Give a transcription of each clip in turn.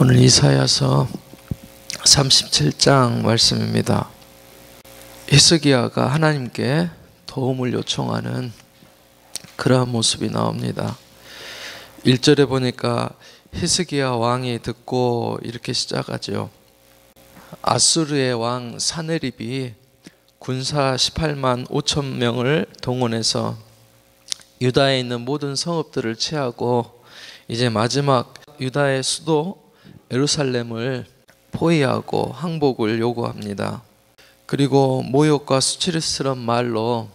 오늘 이사야서 37장 말씀입니다. 히스기야가 하나님께 도움을 요청하는 그러한 모습이 나옵니다. 1절에 보니까 히스기야 왕이 듣고 이렇게 시작하죠. 아수르의 왕 사네립이 군사 18만 5천 명을 동원해서 유다에 있는 모든 성읍들을 취하고 이제 마지막 유다의 수도 예루살렘을 포위하고 항복을 요구합니다. 그리고 모욕과 수치스러운 말로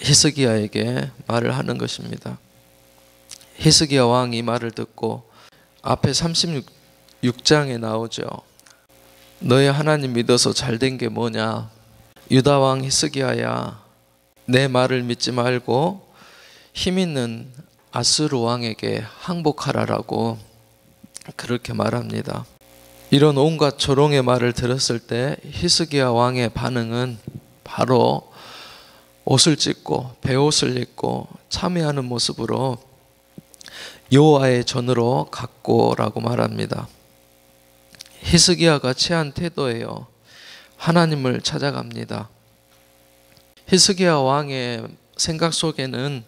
히스기야에게 말을 하는 것입니다. 히스기야 왕이 말을 듣고 앞에 36장에 나오죠. 너의 하나님 믿어서 잘 된 게 뭐냐? 유다 왕 히스기야야, 내 말을 믿지 말고 힘 있는 아스루 왕에게 항복하라라고 그렇게 말합니다. 이런 온갖 조롱의 말을 들었을 때 히스기야 왕의 반응은 바로 옷을 찢고 베옷을 입고 참여하는 모습으로 여호와의 전으로 갔고라고 말합니다. 히스기야가 취한 태도예요. 하나님을 찾아갑니다. 히스기야 왕의 생각 속에는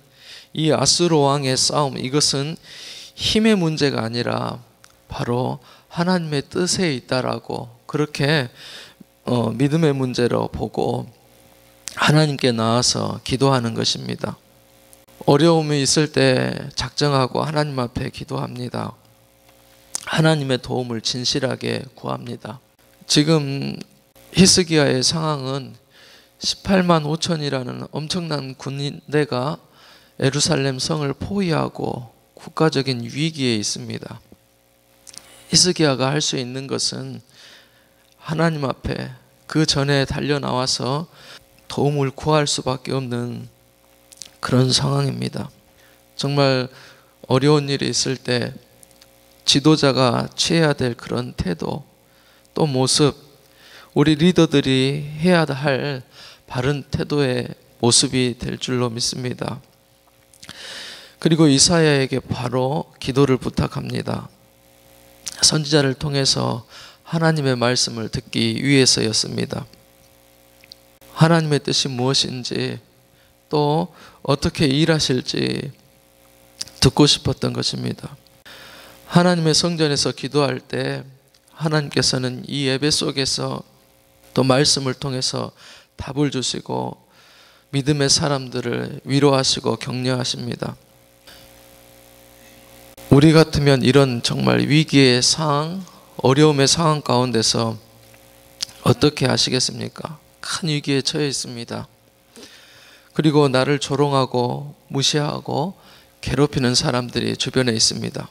이 아스로 왕의 싸움 이것은 힘의 문제가 아니라 바로 하나님의 뜻에 있다라고 그렇게 어, 믿음의 문제로 보고 하나님께 나와서 기도하는 것입니다. 어려움이 있을 때 작정하고 하나님 앞에 기도합니다. 하나님의 도움을 진실하게 구합니다. 지금 히스기야의 상황은 18만 5천이라는 엄청난 군대가 예루살렘 성을 포위하고 국가적인 위기에 있습니다. 히스기야가 할 수 있는 것은 하나님 앞에 그 전에 달려 나와서 도움을 구할 수밖에 없는 그런 상황입니다. 정말 어려운 일이 있을 때 지도자가 취해야 될 그런 태도, 또 모습, 우리 리더들이 해야 할 바른 태도의 모습이 될 줄로 믿습니다. 그리고 이사야에게 바로 기도를 부탁합니다. 선지자를 통해서 하나님의 말씀을 듣기 위해서였습니다. 하나님의 뜻이 무엇인지 또 어떻게 일하실지 듣고 싶었던 것입니다. 하나님의 성전에서 기도할 때 하나님께서는 이 예배 속에서 또 말씀을 통해서 답을 주시고 믿음의 사람들을 위로하시고 격려하십니다. 우리 같으면 이런 정말 위기의 상황, 어려움의 상황 가운데서 어떻게 하시겠습니까? 큰 위기에 처해 있습니다. 그리고 나를 조롱하고 무시하고 괴롭히는 사람들이 주변에 있습니다.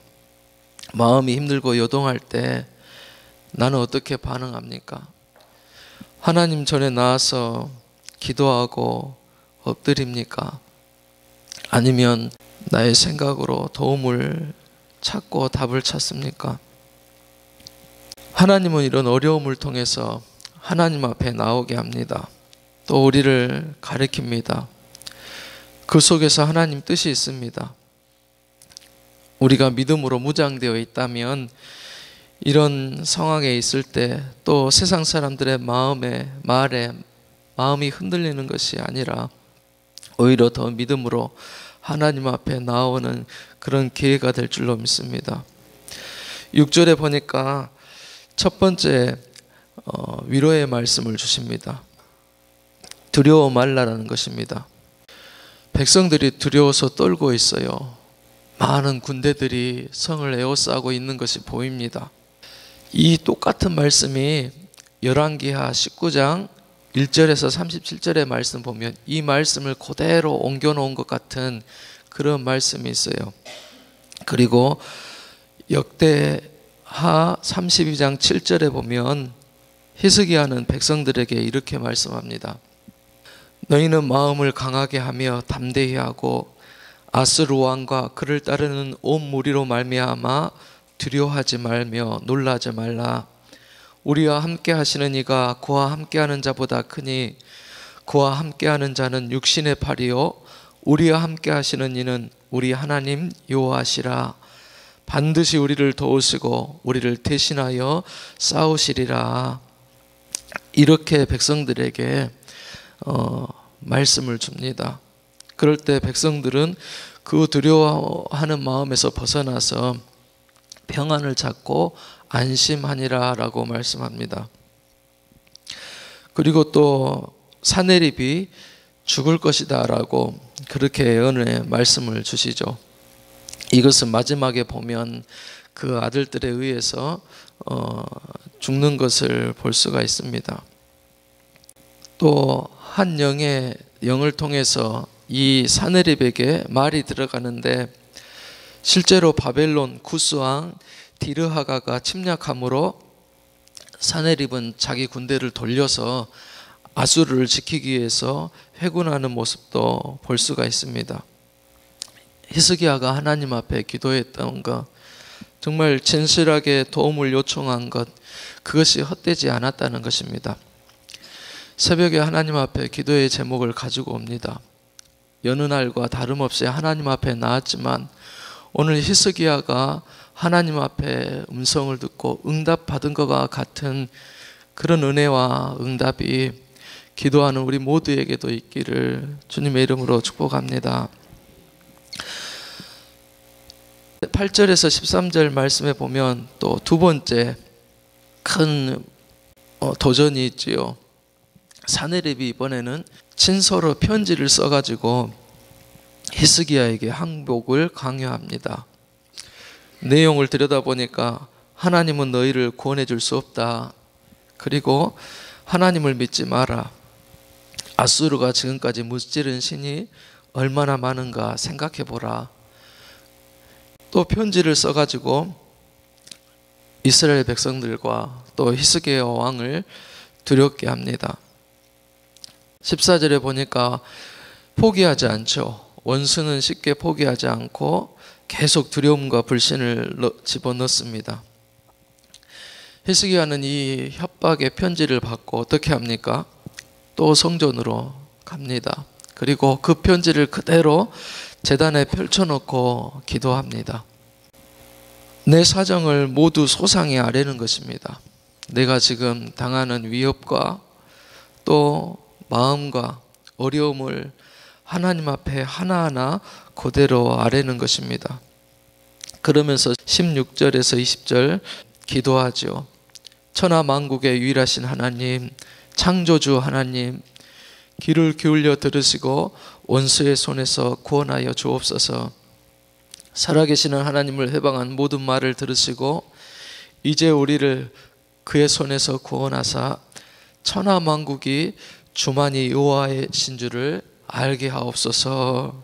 마음이 힘들고 요동할 때 나는 어떻게 반응합니까? 하나님 전에 나와서 기도하고 엎드립니까? 아니면 나의 생각으로 도움을 찾고 답을 찾습니까? 하나님은 이런 어려움을 통해서 하나님 앞에 나오게 합니다. 또 우리를 가리킵니다. 그 속에서 하나님 뜻이 있습니다. 우리가 믿음으로 무장되어 있다면 이런 상황에 있을 때 또 세상 사람들의 마음에 말에 마음이 흔들리는 것이 아니라 오히려 더 믿음으로 하나님 앞에 나오는 그런 기회가 될 줄로 믿습니다. 6절에 보니까 첫 번째 어, 위로의 말씀을 주십니다. 두려워 말라라는 것입니다. 백성들이 두려워서 떨고 있어요. 많은 군대들이 성을 에워싸고 있는 것이 보입니다. 이 똑같은 말씀이 열왕기하 19장 1절에서 37절의 말씀 보면 이 말씀을 그대로 옮겨 놓은 것 같은 그런 말씀이 있어요. 그리고 역대하 32장 7절에 보면 히스기야는 백성들에게 이렇게 말씀합니다. 너희는 마음을 강하게 하며 담대히 하고 아스루 왕과 그를 따르는 온 무리로 말미암아 두려워하지 말며 놀라지 말라. 우리와 함께 하시는 이가 그와 함께 하는 자보다 크니 그와 함께 하는 자는 육신의 팔이요 우리와 함께 하시는 이는 우리 하나님 여호와시라 반드시 우리를 도우시고 우리를 대신하여 싸우시리라. 이렇게 백성들에게 어, 말씀을 줍니다. 그럴 때 백성들은 그 두려워하는 마음에서 벗어나서 평안을 찾고 안심하니라라고 말씀합니다. 그리고 또 사내립이 죽을 것이다라고 그렇게 예언의 말씀을 주시죠. 이것은 마지막에 보면 그 아들들에 의해서 어, 죽는 것을 볼 수가 있습니다. 또 한 영의 영을 통해서 이 사내립에게 말이 들어가는데 실제로 바벨론 구스 왕 디르하가가 침략함으로 사내립은 자기 군대를 돌려서 아수르를 지키기 위해서 회군하는 모습도 볼 수가 있습니다. 히스기야가 하나님 앞에 기도했던 것, 정말 진실하게 도움을 요청한 것, 그것이 헛되지 않았다는 것입니다. 새벽에 하나님 앞에 기도의 제목을 가지고 옵니다. 여느 날과 다름없이 하나님 앞에 나왔지만 오늘 히스기야가 하나님 앞에 음성을 듣고 응답 받은 것과 같은 그런 은혜와 응답이 기도하는 우리 모두에게도 있기를 주님의 이름으로 축복합니다. 8절에서 13절 말씀에 보면 또 두 번째 큰 어, 도전이 있지요. 사내립이 이번에는 친서로 편지를 써가지고 히스기야에게 항복을 강요합니다. 내용을 들여다보니까 하나님은 너희를 구원해 줄 수 없다. 그리고 하나님을 믿지 마라. 아수르가 지금까지 무찌른 신이 얼마나 많은가 생각해 보라. 또 편지를 써가지고 이스라엘 백성들과 또 히스기야 왕을 두렵게 합니다. 14절에 보니까 포기하지 않죠. 원수는 쉽게 포기하지 않고 계속 두려움과 불신을 집어넣습니다. 히스기야는 이 협박의 편지를 받고 어떻게 합니까? 또 성전으로 갑니다. 그리고 그 편지를 그대로 재단에 펼쳐놓고 기도합니다. 내 사정을 모두 소상히 아뢰는 것입니다. 내가 지금 당하는 위협과 또 마음과 어려움을 하나님 앞에 하나하나 그대로 아뢰는 것입니다. 그러면서 16절에서 20절 기도하죠. 천하 만국의 유일하신 하나님, 창조주 하나님, 귀를 기울여 들으시고 원수의 손에서 구원하여 주옵소서. 살아계시는 하나님을 해방한 모든 말을 들으시고 이제 우리를 그의 손에서 구원하사 천하 만국이 주만이 여호와이신 줄을 알게 하옵소서.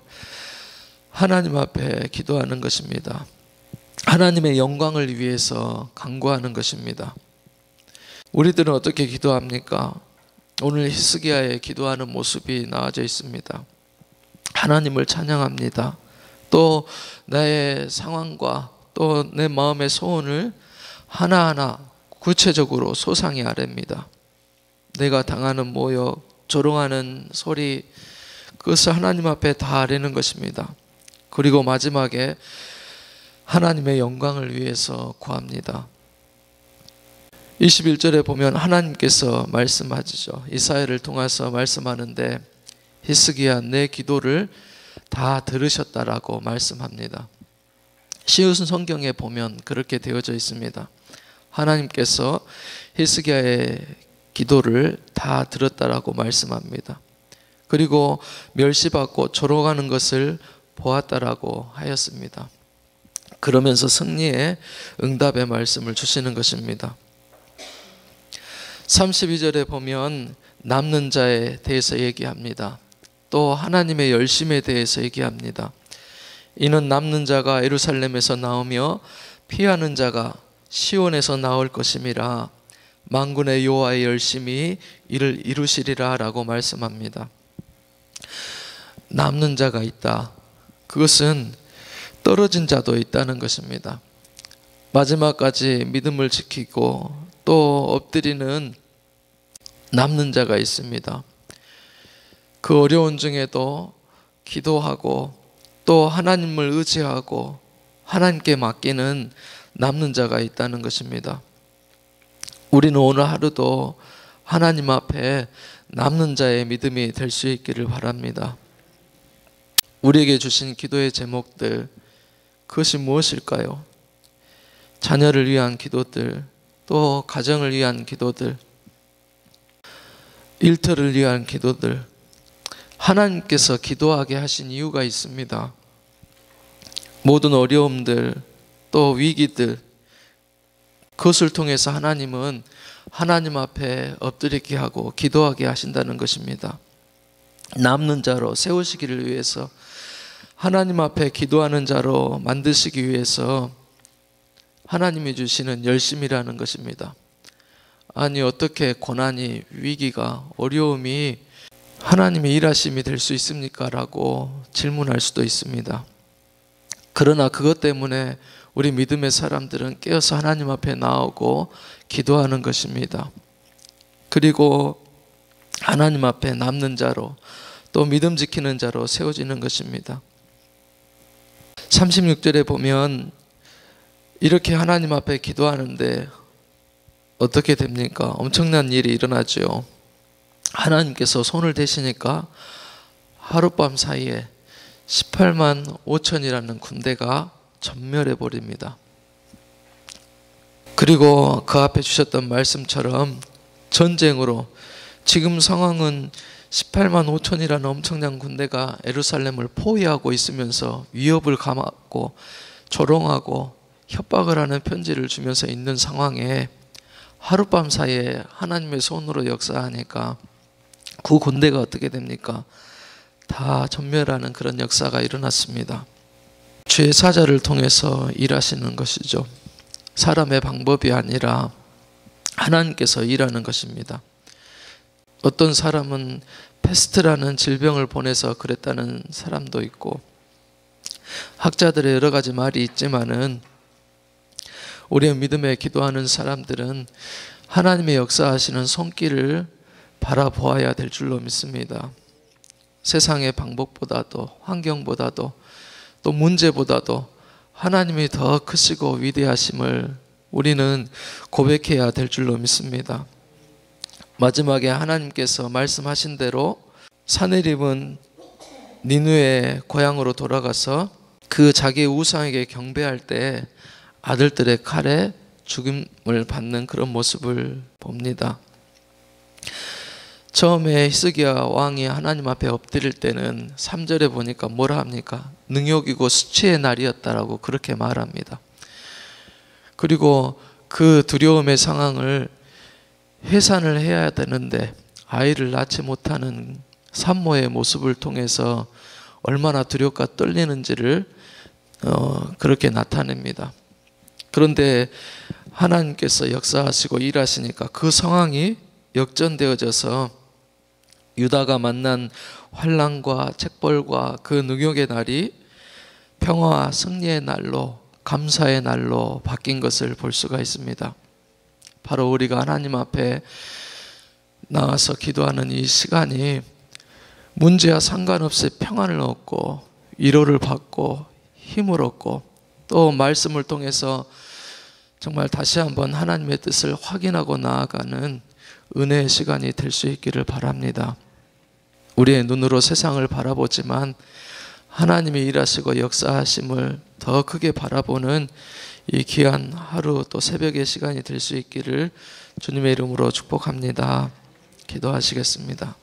하나님 앞에 기도하는 것입니다. 하나님의 영광을 위해서 간구하는 것입니다. 우리들은 어떻게 기도합니까? 오늘 히스기야의 기도하는 모습이 나와져 있습니다. 하나님을 찬양합니다. 또 나의 상황과 또 내 마음의 소원을 하나하나 구체적으로 소상히 아랩니다. 내가 당하는 모욕, 조롱하는 소리, 그것을 하나님 앞에 다 아뢰는 것입니다. 그리고 마지막에 하나님의 영광을 위해서 구합니다. 21절에 보면 하나님께서 말씀하시죠. 이사야를 통해서 말씀하는데 히스기야 내 기도를 다 들으셨다라고 말씀합니다. 시우스 성경에 보면 그렇게 되어져 있습니다. 하나님께서 히스기야의 기도를 다 들었다라고 말씀합니다. 그리고 멸시받고 조롱하는 것을 보았다라고 하였습니다. 그러면서 승리의 응답의 말씀을 주시는 것입니다. 32절에 보면 남는 자에 대해서 얘기합니다. 또 하나님의 열심에 대해서 얘기합니다. 이는 남는 자가 예루살렘에서 나오며 피하는 자가 시온에서 나올 것임이라 만군의 여호와의 열심히 이를 이루시리라라고 말씀합니다. 남는 자가 있다. 그것은 떨어진 자도 있다는 것입니다. 마지막까지 믿음을 지키고 또 엎드리는 남는 자가 있습니다. 그 어려운 중에도 기도하고 또 하나님을 의지하고 하나님께 맡기는 남는 자가 있다는 것입니다. 우리는 오늘 하루도 하나님 앞에 남는 자의 믿음이 될 수 있기를 바랍니다. 우리에게 주신 기도의 제목들, 그것이 무엇일까요? 자녀를 위한 기도들, 또 가정을 위한 기도들, 일터를 위한 기도들, 하나님께서 기도하게 하신 이유가 있습니다. 모든 어려움들, 또 위기들, 그것을 통해서 하나님은 하나님 앞에 엎드리게 하고 기도하게 하신다는 것입니다. 남는 자로 세우시기를 위해서 하나님 앞에 기도하는 자로 만드시기 위해서 하나님이 주시는 열심이라는 것입니다. 아니 어떻게 고난이 위기가 어려움이 하나님의 일하심이 될 수 있습니까? 라고 질문할 수도 있습니다. 그러나 그것 때문에 우리 믿음의 사람들은 깨어서 하나님 앞에 나오고 기도하는 것입니다. 그리고 하나님 앞에 남는 자로 또 믿음 지키는 자로 세워지는 것입니다. 36절에 보면 이렇게 하나님 앞에 기도하는데 어떻게 됩니까? 엄청난 일이 일어나죠. 하나님께서 손을 대시니까 하룻밤 사이에 18만 5천이라는 군대가 전멸해 버립니다. 그리고 그 앞에 주셨던 말씀처럼 전쟁으로 지금 상황은 18만 5천이라는 엄청난 군대가 에루살렘을 포위하고 있으면서 위협을 감았고 조롱하고 협박을 하는 편지를 주면서 있는 상황에 하룻밤 사이에 하나님의 손으로 역사하니까 그 군대가 어떻게 됩니까? 다 전멸하는 그런 역사가 일어났습니다. 주의 사자를 통해서 일하시는 것이죠. 사람의 방법이 아니라 하나님께서 일하는 것입니다. 어떤 사람은 패스트라는 질병을 보내서 그랬다는 사람도 있고 학자들의 여러 가지 말이 있지만은 우리의 믿음에 기도하는 사람들은 하나님의 역사하시는 손길을 바라보아야 될 줄로 믿습니다. 세상의 방법보다도 환경보다도 또 문제보다도 하나님이 더 크시고 위대하심을 우리는 고백해야 될 줄로 믿습니다. 마지막에 하나님께서 말씀하신 대로 사내립은 니누의 고향으로 돌아가서 그 자기의 우상에게 경배할 때 아들들의 칼에 죽임을 받는 그런 모습을 봅니다. 처음에 히스기야 왕이 하나님 앞에 엎드릴 때는 3절에 보니까 뭐라 합니까? 능욕이고 수치의 날이었다라고 그렇게 말합니다. 그리고 그 두려움의 상황을 해산을 해야 되는데 아이를 낳지 못하는 산모의 모습을 통해서 얼마나 두렵고 떨리는지를 어, 그렇게 나타냅니다. 그런데 하나님께서 역사하시고 일하시니까 그 상황이 역전되어져서 유다가 만난 환란과 책벌과 그 능욕의 날이 평화와 승리의 날로 감사의 날로 바뀐 것을 볼 수가 있습니다. 바로 우리가 하나님 앞에 나와서 기도하는 이 시간이 문제와 상관없이 평안을 얻고 위로를 받고 힘을 얻고 또 말씀을 통해서 정말 다시 한번 하나님의 뜻을 확인하고 나아가는 은혜의 시간이 될 수 있기를 바랍니다. 우리의 눈으로 세상을 바라보지만 하나님이 일하시고 역사하심을 더 크게 바라보는 이 귀한 하루 또 새벽의 시간이 될 수 있기를 주님의 이름으로 축복합니다. 기도하시겠습니다.